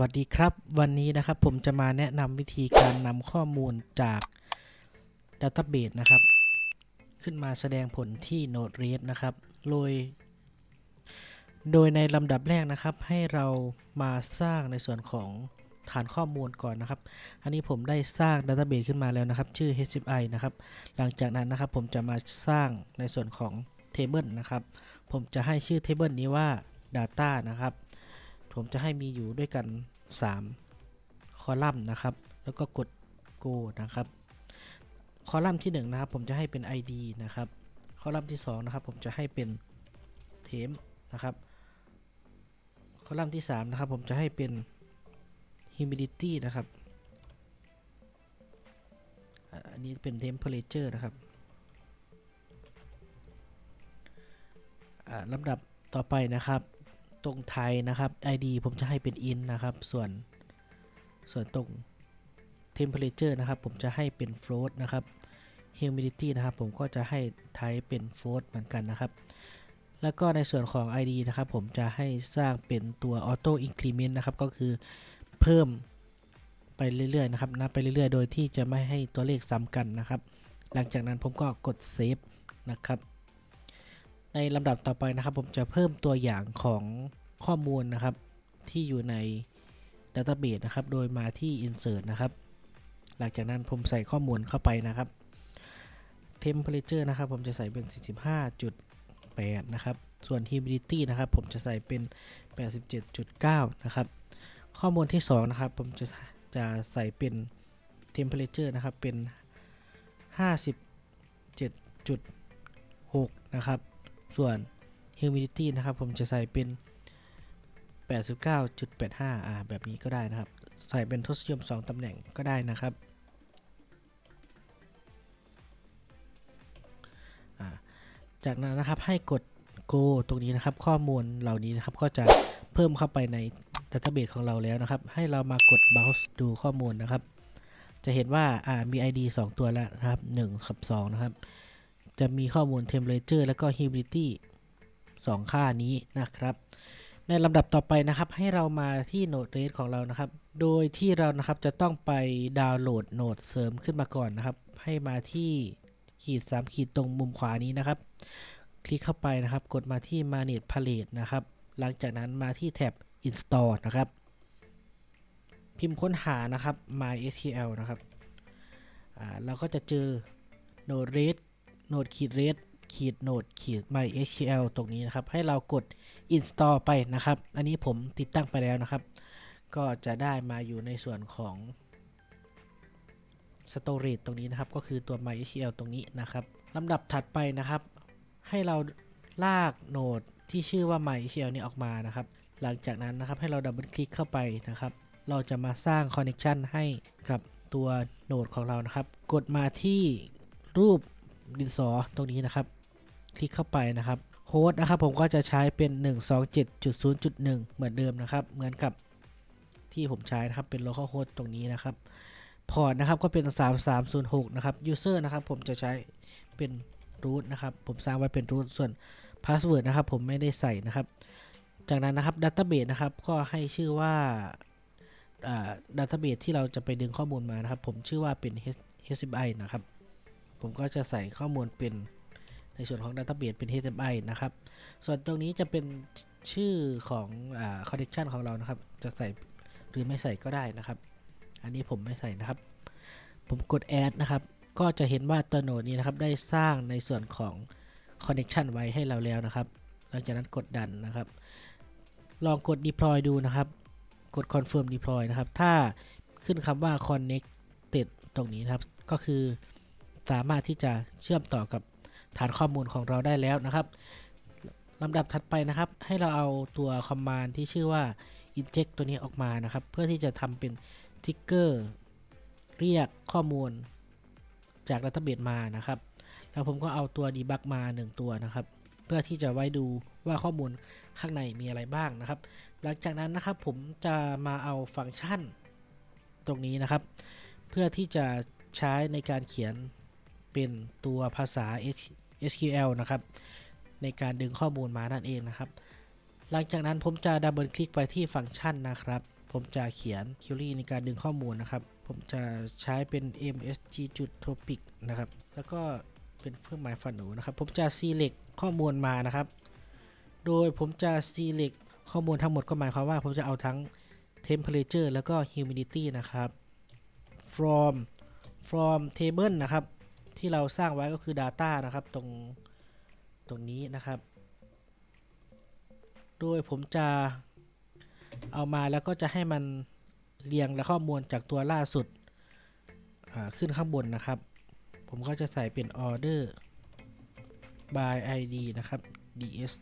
วัสดีครับ วันนี้นะครับผมจะมาแนะนำวิธีการนำข้อมูลจาก Database นะครับ ขึ้นมาแสดงผลที่ Node-RED นะครับ โดย โดยในลำดับแรกนะครับ ให้เรามาสร้างในส่วนของฐานข้อมูลก่อนนะครับ อันนี้ผมได้สร้าง Database ขึ้นมาแล้วนะครับ ชื่อ HCI นะครับ หลังจากนั้นนะครับผมจะมาสร้างในส่วนของ Table นะครับ ผมจะให้ชื่อ Table นี้ว่า Data นะครับ ผมจะให้มีอยู่ด้วยกัน 3 คอลัมน์นะครับ แล้วก็กด go นะครับ คอลัมน์ที่1นะครับ ผมจะให้เป็น id นะครับ คอลัมน์ที่2นะครับ ผมจะให้เป็น temp นะครับ คอลัมน์ที่3นะครับ ผมจะให้เป็น humidity นะครับ อันนี้เป็น temperature นะครับอ่าลำดับต่อไปนะครับ ตรงไทยนะครับ ID ผมจะให้เป็น in นะครับ ส่วนส่วนตรง temperature นะครับ ผมจะให้เป็น float นะครับ humidity นะครับ ผมก็จะให้ type เป็น float เหมือนกันนะครับ แล้วก็ในส่วนของ ID นะครับ ผมจะให้สร้างเป็นตัว auto increment นะครับ ก็คือเพิ่มไปเรื่อยๆนะครับ นับไปเรื่อยๆ โดยที่จะไม่ให้ตัวเลขซ้ำกันนะครับ หลังจากนั้นผมก็กด save นะครับ ในลำดับต่อไปนะครับ ผมจะเพิ่มตัวอย่างของข้อมูลนะครับ ที่อยู่ใน Database นะครับ โดยมาที่ Insert นะครับ หลังจากนั้นผมใส่ข้อมูลเข้าไปนะครับ Temperature นะครับ ผมจะใส่เป็น 45.8 นะครับ ส่วน Humidity นะครับ ผมจะใส่เป็น 87.9 นะครับ ข้อมูลที่ 2 นะครับ ผมจะจะใส่เป็น Temperature นะครับ เป็น 57.6 นะครับ ส่วน humidity นะครับผมจะใส่เป็น 89.85 อ่าแบบนี้ก็ได้นะครับ ใส่เป็นทศนิยม 2 ตำแหน่งก็ได้นะครับจากนั้นนะครับให้กด go ตรงนี้นะครับข้อมูลเหล่านี้นะครับก็จะเพิ่มเข้าไปใน database ของเราแล้วนะครับ ให้เรามากด browse ดูข้อมูลนะครับ จะเห็นว่าอ่ามี ID 2 ตัวแล้วนะครับ1กับ2นะครับ จะมีข้อมูล temperature แล้วก็ humidity 2 ค่านี้นะครับ ในลำดับต่อไปนะครับ ให้เรามาที่ Node-RED ของเรานะครับ โดยที่เรานะครับจะต้องไปดาวน์โหลดโนดเสริมขึ้นมาก่อนนะครับ ให้มาที่ขีด 3 ขีดตรงมุมขวานี้นะครับ คลิกเข้าไปนะครับ กดมาที่ Manage Palette นะครับ หลังจากนั้นมาที่แท็บ Install นะครับ พิมพ์ค้นหานะครับ MySQL นะครับอ่าเราก็จะเจอ Node-RED โนดขีด red ขีดโนดขีด mysql ตรงนี้นะครับ ให้เรากด install ไปนะครับ อันนี้ผมติดตั้งไปแล้วนะครับ ก็จะได้มาอยู่ในส่วนของ storage ตรงนี้นะครับ ก็คือตัว mysql ตรงนี้นะครับลำดับถัดไปนะครับ ให้เราลากโนดที่ชื่อว่า mysql นี้ออกมานะครับ หลังจากนั้นนะครับให้เราดับเบิลคลิกเข้าไปนะครับ เราจะมาสร้าง connection ให้กับตัวโนดของเรานะครับ กดมาที่รูป ดินสอตรงนี้นะครับ คลิกเข้าไปนะครับโฮสต์นะครับผมก็จะใช้เป็น 127.0.1 เหมือนเดิมนะครับ เหมือนกับที่ผมใช้นะครับเป็น local host ตรงนี้นะครับพอร์ตนะครับก็เป็น 3306 นะครับ user นะครับผมจะใช้เป็น root นะครับ ผมสร้างไว้เป็น root ส่วน password นะครับ ผมไม่ได้ใส่นะครับ จากนั้นนะครับ database นะครับก็ให้ชื่อว่าอ่า database ที่เราจะไปดึงข้อมูลมานะครับ ผมชื่อว่าเป็น HCI นะครับ ผมก็จะใส่ข้อมูลเป็นในส่วนของ Database เป็น HTML นะครับ ส่วนตรงนี้จะเป็นชื่อของอ่า connection ของเรานะครับ จะใส่หรือไม่ใส่ก็ได้นะครับ อันนี้ผมไม่ใส่นะครับ ผมกด add นะครับ ก็จะเห็นว่าตัวโนดนี้นะครับ ได้สร้างในส่วนของ connection ไว้ให้เราแล้วนะครับ หลังจากนั้นกดดันนะครับ ลองกด deploy ดูนะครับ กด confirm deploy นะครับ ถ้าขึ้นคำว่า connected ตรงนี้นะครับ ก็คือ สามารถที่จะเชื่อมต่อกับฐานข้อมูลของเราได้แล้วนะครับลำดับถัดไปนะครับ ให้เราเอาตัวคอมมานด์ที่ชื่อว่า inject ตัวนี้ออกมานะครับ เพื่อที่จะทำเป็นทิกเกอร์เรียกข้อมูลจาก Database มานะครับ แล้วผมก็เอาตัว debug มา 1 ตัวนะครับ เพื่อที่จะไว้ดูว่าข้อมูลข้างในมีอะไรบ้างนะครับ หลังจากนั้นนะครับผมจะมาเอาฟังก์ชันตรงนี้นะครับ เพื่อที่จะใช้ในการเขียน เป็นตัวภาษา SQL นะครับ ในการดึงข้อมูลมานั่นเองนะครับ หลังจากนั้นผมจะดับเบิลคลิกไปที่ฟังก์ชันนะครับ ผมจะเขียน query ในการดึงข้อมูลนะครับ ผมจะใช้เป็น msg จุด topic นะครับ แล้วก็เป็นเครื่องหมายฝันหนูนะครับ ผมจะ select ข้อมูลมานะครับ โดยผมจะ select ข้อมูลทั้งหมดก็หมายความว่า ผมจะเอาทั้ง temperature แล้วก็ humidity นะครับ from from table นะครับ ที่เราสร้างไว้ก็คือ data นะครับตรงตรงนี้นะครับ โดยผมจะเอามาแล้วก็จะให้มันเรียงและข้อมูลจากตัวล่าสุดขึ้นข้างบนนะครับ ผมก็จะใส่เป็น order by id นะครับ ds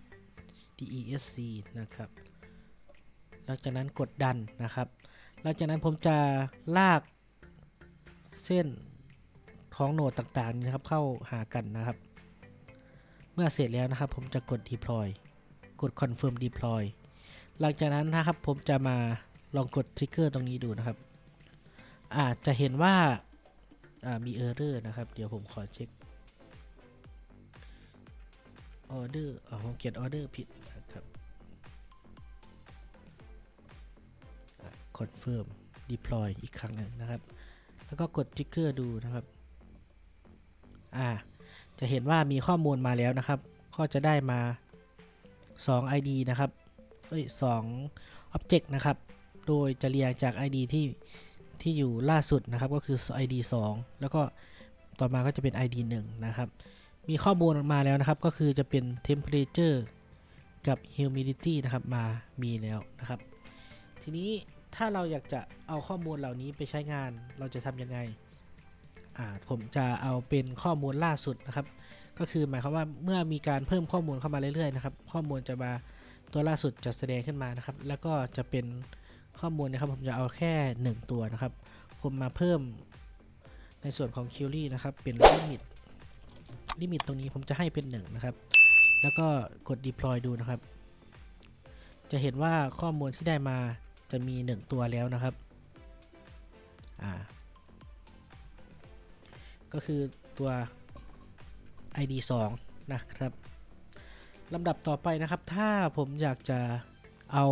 desc นะครับ หลังจากนั้นกดดันนะครับ หลังจากนั้นผมจะลากเส้น ของโหนดต่างๆนะครับเข้าหากันนะครับ เมื่อเสร็จแล้วนะครับ ผมจะกด deploy กด confirm deploy หลังจากนั้นนะครับผมจะมาลองกด trigger ตรงนี้ดูนะครับ อาจจะเห็นว่าามี error นะครับ เดี๋ยวผมขอเช็ค order อ๋อผมเขียน order ผิดนะครับ confirm deploy อีกครั้งหนึ่งนะครับ แล้วก็กด trigger ดูนะครับ อ่าจะเห็นว่ามีข้อมูลมาแล้วนะครับ ก็จะได้มา 2 ID นะครับเอ้ย2 object นะครับ โดยจะเรียงจาก ID ที่ที่อยู่ล่าสุดนะครับ ก็คือ ID 2 แล้วก็ต่อมาก็จะเป็น ID 1 นะครับ มีข้อมูลมาแล้วนะครับ ก็คือจะเป็น temperature กับ humidity นะครับมามีแล้วนะครับ ทีนี้ถ้าเราอยากจะเอาข้อมูลเหล่านี้ไปใช้งานเราจะทำยังไง ผมจะเอาเป็นข้อมูลล่าสุดนะครับ ก็คือหมายความว่าเมื่อมีการเพิ่มข้อมูลเข้ามาเรื่อยๆนะครับ ข้อมูลจะมาตัวล่าสุดจะแสดงขึ้นมานะครับ แล้วก็จะเป็นข้อมูลนะครับ ผมจะเอาแค่ 1 ตัวนะครับ ผมมาเพิ่มในส่วนของ query นะครับ เป็นลิมิตลิมิตตรงนี้ผมจะให้เป็น 1 นะครับ แล้วก็กด deploy ดูนะครับ จะเห็นว่าข้อมูลที่ได้มาจะมี 1 ตัวแล้วนะครับ ก็คือตัว ID 2 นะครับลำดับต่อไปนะครับ ถ้าผมอยากจะเอา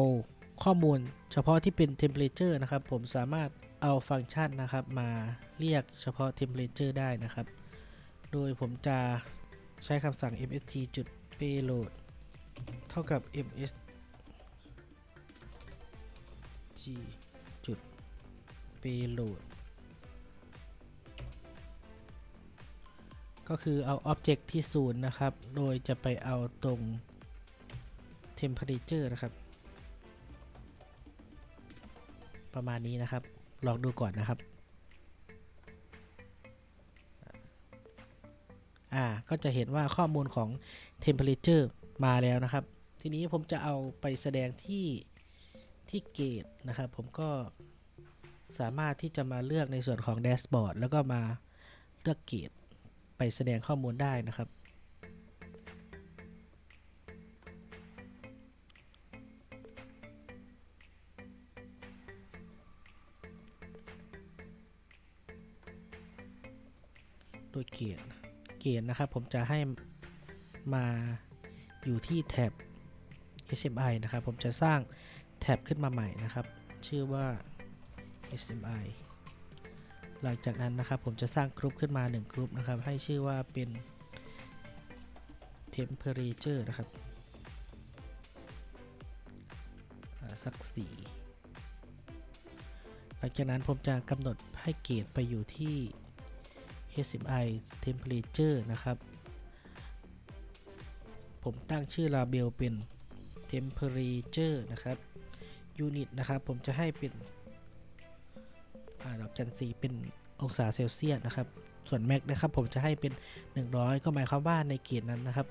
ข้อมูลเฉพาะที่เป็น temperature นะครับ ผมสามารถเอาฟังก์ชันนะครับมาเรียกเฉพาะ temperature ได้นะครับ โดยผมจะใช้คำสั่ง msg จุด payload เท่ากับ msg จุด payload ก็คือเอา Object ที่ศูนย์นะครับ โดยจะไปเอาตรง Temperature นะครับ ประมาณนี้นะครับ ลองดูก่อนนะครับ อ่า ก็จะเห็นว่าข้อมูลของ Temperature มาแล้วนะครับ ทีนี้ผมจะเอาไปแสดงที่ที่เกตนะครับ ผมก็สามารถที่จะมาเลือกในส่วนของแดชบอร์ดแล้วก็มาเลือกเกต ไปแสดงข้อมูลได้นะครับ โดยเกียรเกียรนะครับผมจะให้มาอยู่ที่แท็บ HMI นะครับ ผมจะสร้างแท็บขึ้นมาใหม่นะครับ ชื่อว่า HMI หลังจากนั้นนะครับผมจะสร้างกรุ๊ปขึ้นมา 1 กรุ๊ปนะครับ ให้ชื่อว่าเป็น temperature นะครับสักสีหลังจากนั้นผมจะกำหนดให้เกรดไปอยู่ที่ HMI temperature นะครับ ผมตั้งชื่อ label เป็น temperature นะครับ unit นะครับ ผมจะให้เป็น กจันทรีเป็นองศาเซลเซียสนะครับ ส่วนแม็กนะครับผมจะให้เป็น 100 ก็หมายความว่าในเกณฑ์นั้นนะครับ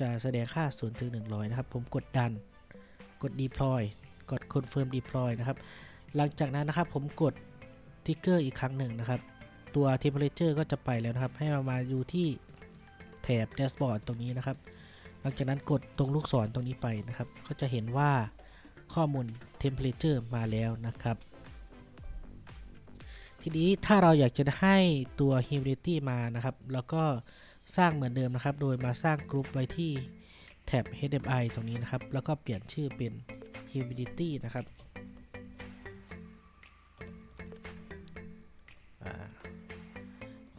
จะแสดงค่า0ถึง100 นะครับ ผมกดดัน กด deploy กด confirm deploy นะครับ หลังจากนั้นนะครับผมกด trigger อีกครั้งหนึ่งนะครับ ตัว temperature ก็จะไปแล้วนะครับ ให้เรามาอยู่ที่แถบ dashboard ตรงนี้นะครับ หลังจากนั้นกดตรงลูกศรตรงนี้ไปนะครับ ก็จะเห็นว่าข้อมูล temperature มาแล้วนะครับ ทีนี้ถ้าเราอยากจะให้ตัว humility มานะครับ แล้วก็สร้างเหมือนเดิมนะครับ โดยมาสร้างกรุ๊ปไว้ที่แท็บ HMI ตรงนี้นะครับ แล้วก็เปลี่ยนชื่อเป็น humility นะครับ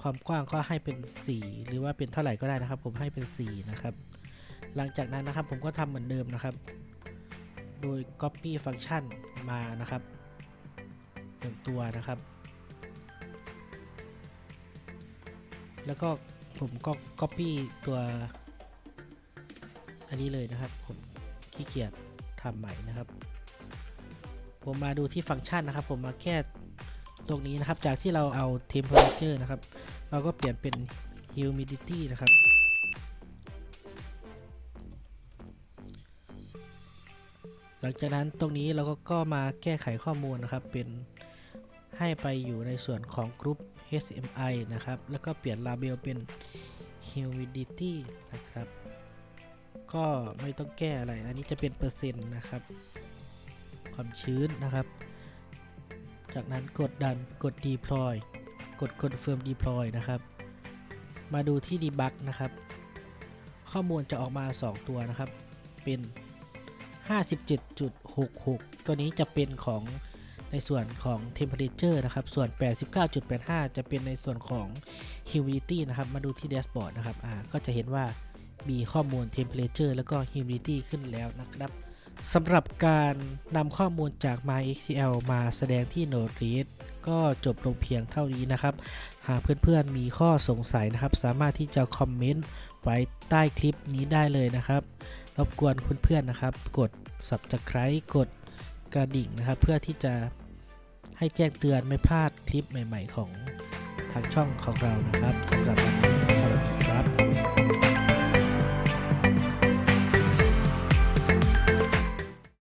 ความกว้างก็ให้เป็น 4 หรือว่าเป็นเท่าไหร่ก็ได้นะครับ ผมให้เป็น 4 นะครับ หลังจากนั้นนะครับผมก็ทำเหมือนเดิมนะครับ โดย copy function มานะครับหนึ่งตัวนะครับ แล้วก็ผมก็ copy ตัว อันนี้เลยนะครับ ผมขี้เกียจทำใหม่นะครับ ผมมาดูที่ฟังก์ชันนะครับ ผมมาแค่ตรงนี้นะครับ จากที่เราเอา temperature นะครับ เราก็เปลี่ยนเป็น humidity นะครับ หลังจากนั้นตรงนี้เราก็ก็มาแก้ไขข้อมูลนะครับ เป็นให้ไปอยู่ในส่วนของกรุ๊ป HMI นะครับ แล้วก็เปลี่ยน label เป็น humidity นะครับ ก็ไม่ต้องแก้อะไร อันนี้จะเป็นเปอร์เซ็นต์นะครับ ความชื้นนะครับ จากนั้นกดดัน กด deploy กด confirm deploy นะครับ มาดูที่ debug นะครับ ข้อมูลจะออกมา 2 ตัวนะครับ เป็น 57.66 ตัวนี้จะเป็นของ ในส่วนของ temperature นะครับ ส่วน 89.85 จะเป็นในส่วนของ humidity นะครับ มาดูที่ dashboard นะครับอ่าก็จะเห็นว่ามีข้อมูล temperature แล้วก็ humidity ขึ้นแล้วนะครับสำหรับการนำข้อมูลจาก MySQL มาแสดงที่ Node-RED ก็จบลงเพียงเท่านี้นะครับ หากเพื่อนๆมีข้อสงสัยนะครับ สามารถที่จะคอมเมนต์ไว้ใต้คลิปนี้ได้เลยนะครับ รบกวนเพื่อนๆนะครับ กด Subscribe กด กระดิ่งนะครับ เพื่อที่จะให้แจ้งเตือนไม่พลาดคลิปใหม่ ๆ ของทางช่องของเรานะครับสำหรับวันนี้สวัสดีครับ